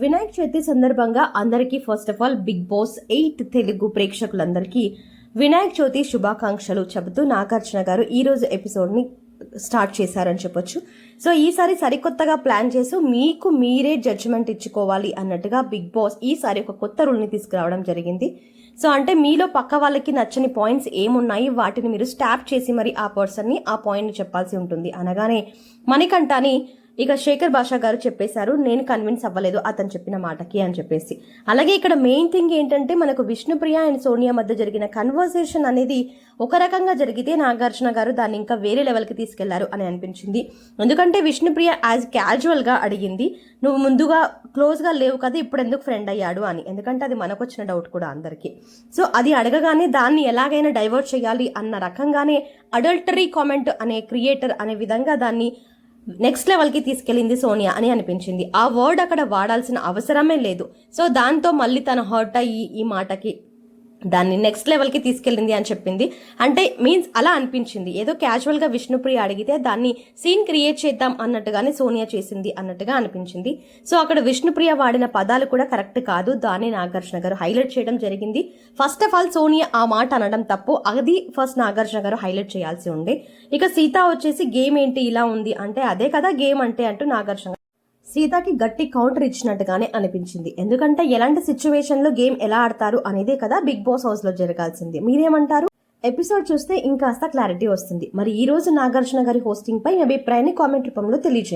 వినాయక చవితి సందర్భంగా అందరికీ first of all Bigg Boss eight Telugu ప్రేక్షకులందరికీ వినాయక చవితి శుభాకాంక్షలు చెబుతూ నాగార్జున గారు ఈరోజు ఎపిసోడ్ని స్టార్ట్ చేశారని చెప్పొచ్చు. సో ఈసారి సరికొత్తగా ప్లాన్ చేసి మీకు మీరే జడ్జిమెంట్ ఇచ్చుకోవాలి అన్నట్టుగా బిగ్ బాస్ ఈసారి ఒక కొత్త రూల్ని తీసుకురావడం జరిగింది. సో అంటే మీలో పక్క వాళ్ళకి నచ్చని పాయింట్స్ ఏమున్నాయి? వాటిని మీరు స్టాప్ చేసి మరి ఆ పర్సన్ని ఆ పాయింట్ని చెప్పాల్సి ఉంటుంది. అనగానే మణికంఠని ఇక శేఖర్ భాషా గారు చెప్పేశారు నేను కన్విన్స్ అవ్వలేదు అతను చెప్పిన మాటకి అని చెప్పేసి. అలాగే ఇక్కడ మెయిన్ థింగ్ ఏంటంటే మనకు విష్ణుప్రియ అండ్ సోనియా మధ్య జరిగిన కన్వర్సేషన్ అనేది ఒక రకంగా జరిగితే నాగార్జున గారు దాన్ని ఇంకా వేరే లెవెల్కి తీసుకెళ్ళారు అని అనిపించింది. ఎందుకంటే విష్ణుప్రియ యాజ్ క్యాజువల్గా అడిగింది నువ్వు ముందుగా క్లోజ్గా లేవు కదా ఇప్పుడు ఎందుకు ఫ్రెండ్ అయ్యాడు అని. ఎందుకంటే అది మనకు వచ్చిన డౌట్ కూడా అందరికీ. సో అది అడగగానే దాన్ని ఎలాగైనా డైవర్ట్ చేయాలి అన్న రకంగానే అడల్టరీ కామెంట్ అనే క్రియేటర్ అనే విధంగా దాన్ని నెక్స్ట్ లెవెల్కి తీసుకెళ్ళింది సోనియా అని అనిపించింది. ఆ వర్డ్ అక్కడ వాడాల్సిన అవసరమే లేదు. సో దాంతో మళ్ళీ తను హర్ట్ అయ్యి ఈ మాటకి దాన్ని నెక్స్ట్ లెవెల్కి తీసుకెళ్ళింది అని చెప్పింది. అంటే మీన్స్ అలా అనిపించింది. ఏదో క్యాజువల్గా విష్ణుప్రియ అడిగితే దాన్ని సీన్ క్రియేట్ చేద్దాం అన్నట్టుగానే సోనియా చేసింది అన్నట్టుగా అనిపించింది. సో అక్కడ విష్ణుప్రియ వాడిన పదాలు కూడా కరెక్ట్ కాదు. దాన్ని నాగార్జున గారు హైలైట్ చేయడం జరిగింది. ఫస్ట్ ఆఫ్ ఆల్ సోనియా ఆ మాట అనడం తప్పు. అది ఫస్ట్ నాగార్జున గారు హైలైట్ చేయాల్సి ఉండే. ఇక సీత వచ్చేసి గేమ్ ఏంటి? ఇలా ఉంది. అంటే అదే కదా గేమ్ అంటే అంటూ నాగార్జున సీతకి గట్టి కౌంటర్ ఇచ్చినట్టుగానే అనిపించింది. ఎందుకంటే ఎలాంటి సిచ్యువేషన్లో గేమ్ ఎలా ఆడతారు అనేదే కదా బిగ్ బాస్ హౌస్లో జరగాల్సింది. మీరేమంటారు? ఎపిసోడ్ చూస్తే ఇంకాస్త క్లారిటీ వస్తుంది. మరి ఈ రోజు నాగార్జున గారి హోస్టింగ్ పై మీ అభిప్రాయాన్ని కామెంట్ రూపంలో తెలియజేయండి.